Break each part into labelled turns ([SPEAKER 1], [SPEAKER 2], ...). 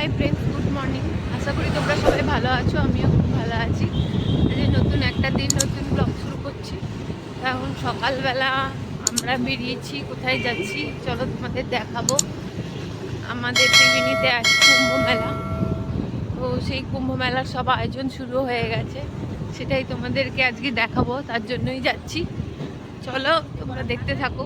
[SPEAKER 1] High friends good morning আশা করি তোমরা সবাই ভালো আছো, আমিও খুব ভালো আছি। আজকে নতুন একটা দিন, নতুন ব্লগ শুরু করছি। এখন সকালবেলা আমরা বেরিয়েছি, কোথায় যাচ্ছি, চলো তোমাদের দেখাবো। আমাদের ত্রিবেণীতে আছে কুম্ভ মেলা তো সেই কুম্ভ মেলার সব আয়োজন শুরু হয়ে গেছে। সেটাই তোমাদেরকে আজকে দেখাবো, তার জন্যই যাচ্ছি। চলো তোমরা দেখতে থাকো।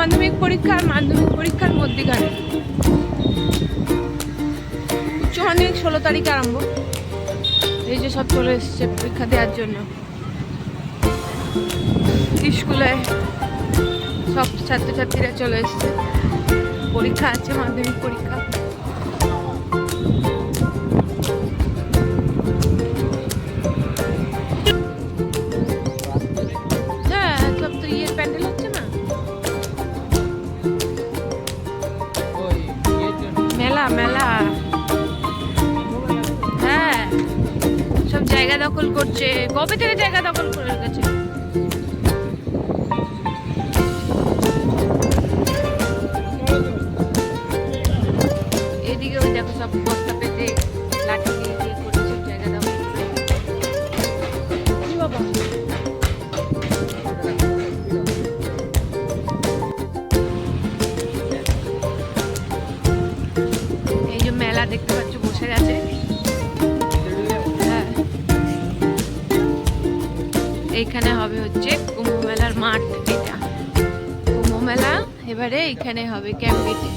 [SPEAKER 1] মাধ্যমিক পরীক্ষা আর মাধ্যমিক পরীক্ষার মধ্যেখানে। উচ্চ মাধ্যমিক ষোলো তারিখ আরম্ভ। এই যে সব চলে এসছে পরীক্ষা দেওয়ার জন্য। স্কুলে সব ছাত্রছাত্রীরা চলে এসছে। পরীক্ষা আছে, মাধ্যমিক পরীক্ষা। দখল করছে কবে থেকে জায়গা দখল করে রেখেছে? এদিকে ওই দেখো সব এবারে এখানে হবে ক্যাম্প গেটে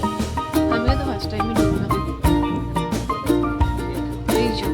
[SPEAKER 1] আমিও তো ফার্স্ট টাইমে ঢুকলাম। এই যে।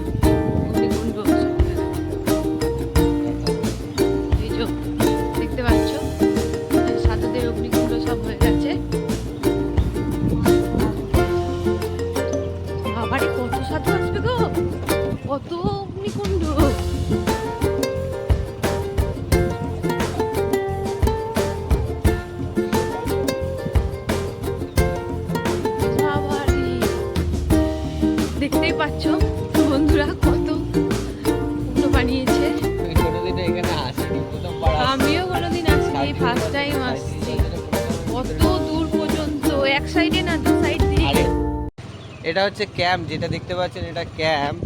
[SPEAKER 2] এটা হচ্ছে ক্যাম্প, যেটা দেখতে পাচ্ছেন এটা ক্যাম্প।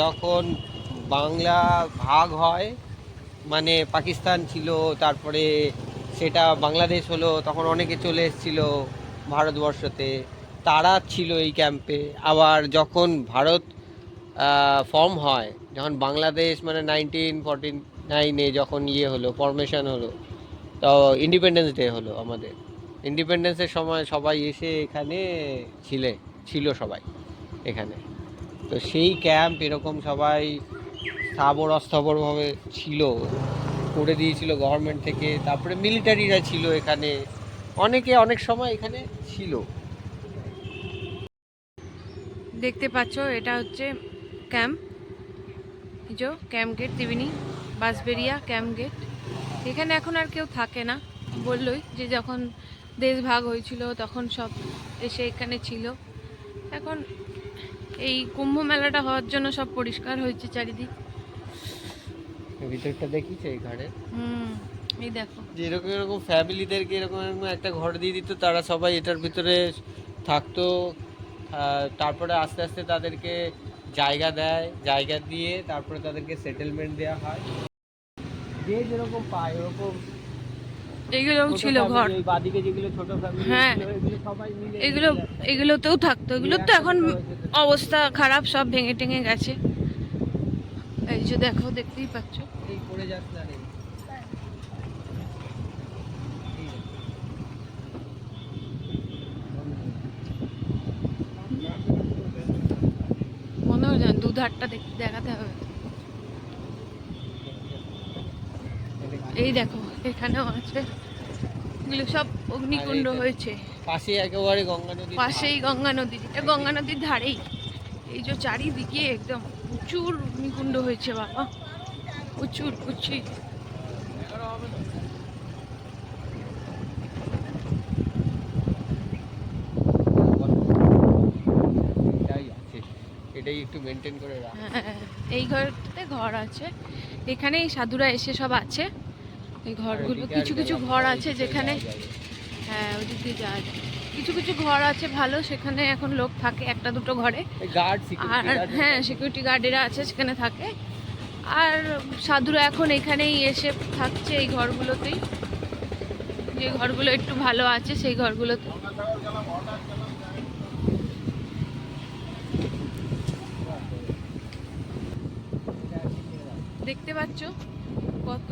[SPEAKER 2] যখন বাংলা ভাগ হয় মানে পাকিস্তান ছিল, তারপরে সেটা বাংলাদেশ হলো, তখন অনেকে চলে এসেছিল ভারতবর্ষতে। তারা ছিল এই ক্যাম্পে। আবার যখন ভারত ফর্ম হয়, যখন বাংলাদেশ মানে নাইনটিন ফর্টি নাইনে যখন ইয়ে হলো ফরমেশন হলো, তো ইন্ডিপেন্ডেন্স ডে হলো আমাদের। ইন্ডিপেন্ডেন্সের সময় সবাই এসে এখানে ছিলে ছিল সবাই এখানে। তো সেই ক্যাম্প এরকম সবাই স্থাবর অস্থাবরভাবে ছিল। করে দিয়েছিল গভর্নমেন্ট থেকে। তারপরে মিলিটারিরা ছিল এখানে। অনেকে অনেক সময় এখানে ছিল।
[SPEAKER 1] দেখতে পাচ্ছ, এটা হচ্ছে ক্যাম্প যে camp gate Tribeni Bansberia camp gate এখানে এখন আর কেউ থাকে না, বললই যে যখন দেশ ভাগ হয়েছিল তখন সব এসে এখানে ছিল। এখন এই কুম্ভ মেলাটা হওয়ার জন্য সব পরিষ্কার হয়েছে চারিদিক।
[SPEAKER 2] ভিতরটা দেখিস এই ঘরে?
[SPEAKER 1] হুম এই দেখো।
[SPEAKER 2] যেরকম এরকম ফ্যামিলিদেরকে এরকম এরকম একটা ঘর দিয়ে দিত তারা সবাই এটার ভিতরে থাকতো তারপরে আস্তে আস্তে তাদেরকে জায়গা দেয় জায়গা দিয়ে তারপরে তাদেরকে সেটেলমেন্ট দেওয়া হয়। যে যেরকম পায় ওরকম
[SPEAKER 1] এইগুলোও
[SPEAKER 2] ছোট
[SPEAKER 1] ছিল ঘর।
[SPEAKER 2] বাদিকে যেগুলো ছোট ফ্যামিলি
[SPEAKER 1] হ্যাঁ।
[SPEAKER 2] এগুলো সবাই মিলে
[SPEAKER 1] এগুলো এগুলোতেও থাকতো। এগুলো তো এখন অবস্থা খারাপ সব ভেঙে টেঙে গেছে। এই যে দেখো দেখতেই পাচ্ছ।
[SPEAKER 2] এই পড়ে না
[SPEAKER 1] মনে হয় না দুধারটা দেখ- দেখাতে হবে। এই দেখো। এখানেও আছে। এগুলো সব অগ্নিকুণ্ড হয়েছে।
[SPEAKER 2] পাশে একেবারে গঙ্গা নদী
[SPEAKER 1] পাশেই গঙ্গা নদী। এটা গঙ্গা নদীর ধারেই। এই যে চারিদিকে একদম প্রচুর অগ্নিকুণ্ড হয়েছে বাবা। প্রচুর প্রচুর।
[SPEAKER 2] এটাই এটাই একটু মেনটেন করে রাখ।
[SPEAKER 1] হ্যাঁ, এই ঘরটাতে ঘর আছে। এখানেই সাধুরা এসে সব আছে। এই ঘরগুলো কিছু কিছু ঘর আছে যেখানে। হ্যাঁ ওদিক দিয়ে যাওয়া যায়। কিছু কিছু ঘর আছে ভালো সেখানে এখন লোক থাকে একটা দুটো ঘরে। আর হ্যাঁ সিকিউরিটি গার্ডেরা আছে সেখানে থাকে। আর সাধুরা এখন এখানেই এসে থাকছে এই ঘরগুলোতেই। যে ঘরগুলো একটু ভালো আছে সেই ঘরগুলোতে। দেখতে পাচ্ছ? কত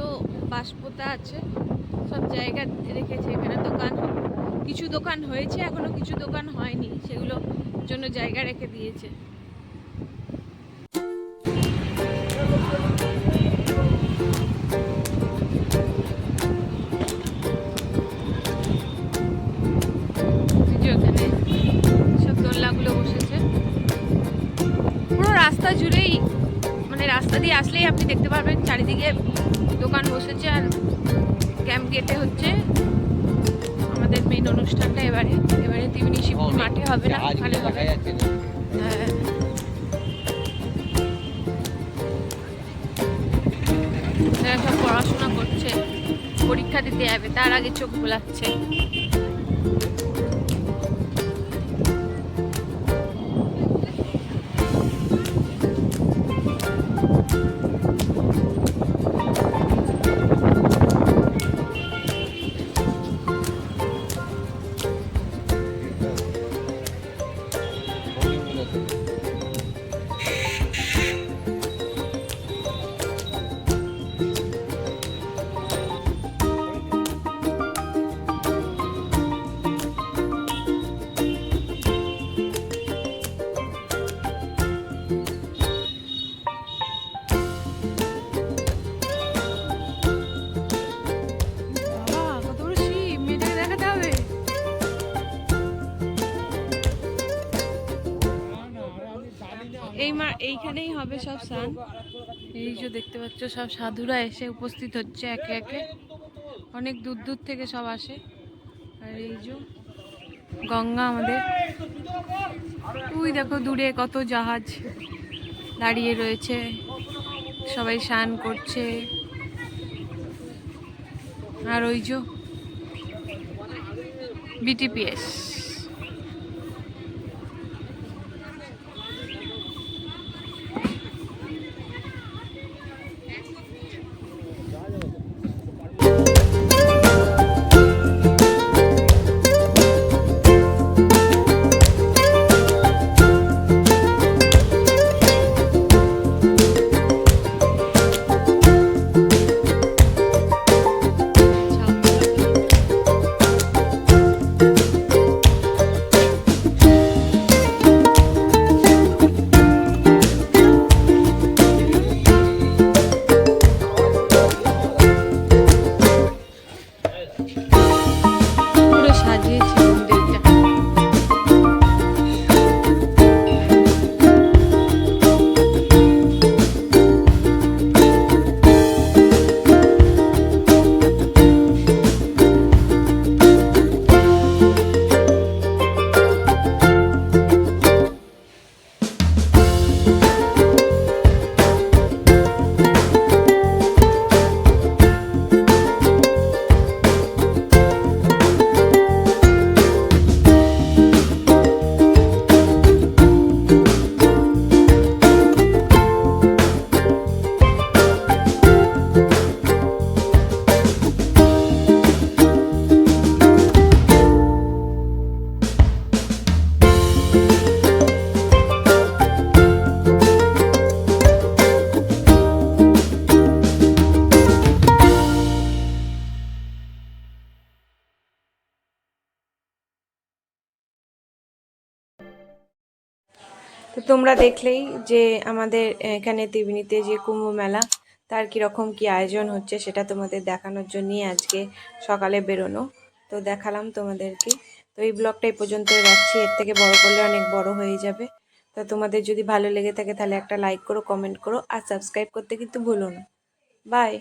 [SPEAKER 1] বাঁশপোতা আছে, সব জায়গা রেখেছে এখানে দোকান কিছু দোকান হয়েছে, এখনও কিছু দোকান হয়নি, সেগুলো জন্য জায়গা রেখে দিয়েছে। সব দোলনাগুলো বসেছে। পুরো রাস্তা জুড়েই মানে রাস্তা দিয়ে আসলেই আপনি দেখতে পারবেন চারিদিকে দোকান বসেছে আর ক্যাম্প গেটে হচ্ছে আমাদের মেন অনুষ্ঠানটা এবারে। এবারে তিমিনি শিবপুর মাঠে হবে না? ওখানে হবে। হ্যাঁ। এরা সব পড়াশোনা করছে। পরীক্ষা দিতে যাবে তার আগে চোখ বোলাচ্ছে। এইখানেই হবে সব স্নান। এই যে দেখতে পাচ্ছ, সব সাধুরা এসে উপস্থিত হচ্ছে একে একে। অনেক দূর দূর থেকে সব আসে। আর এই যে গঙ্গা আমাদের। তুই দেখো দূরে কত জাহাজ দাঁড়িয়ে রয়েছে। সবাই স্নান করছে। আর ওই যে বিটিপিএস তোমরা দেখলেই যে আমাদের এখানে ত্রিবেণীতে যে কুম্ভ মেলা, তার কীরকম কি আয়োজন হচ্ছে সেটা তোমাদের দেখানোর জন্যই আজকে সকালে বেরোনো। তো তো দেখালাম তোমাদেরকে। তো এই ব্লগটা এই পর্যন্তই রাখছি। এর থেকে বড় করলে অনেক বড় হয়ে যাবে। তো তোমাদের যদি ভালো লেগে থাকে তাহলে একটা লাইক করো কমেন্ট করো, আর সাবস্ক্রাইব করতে কিন্তু ভুলো না। বাই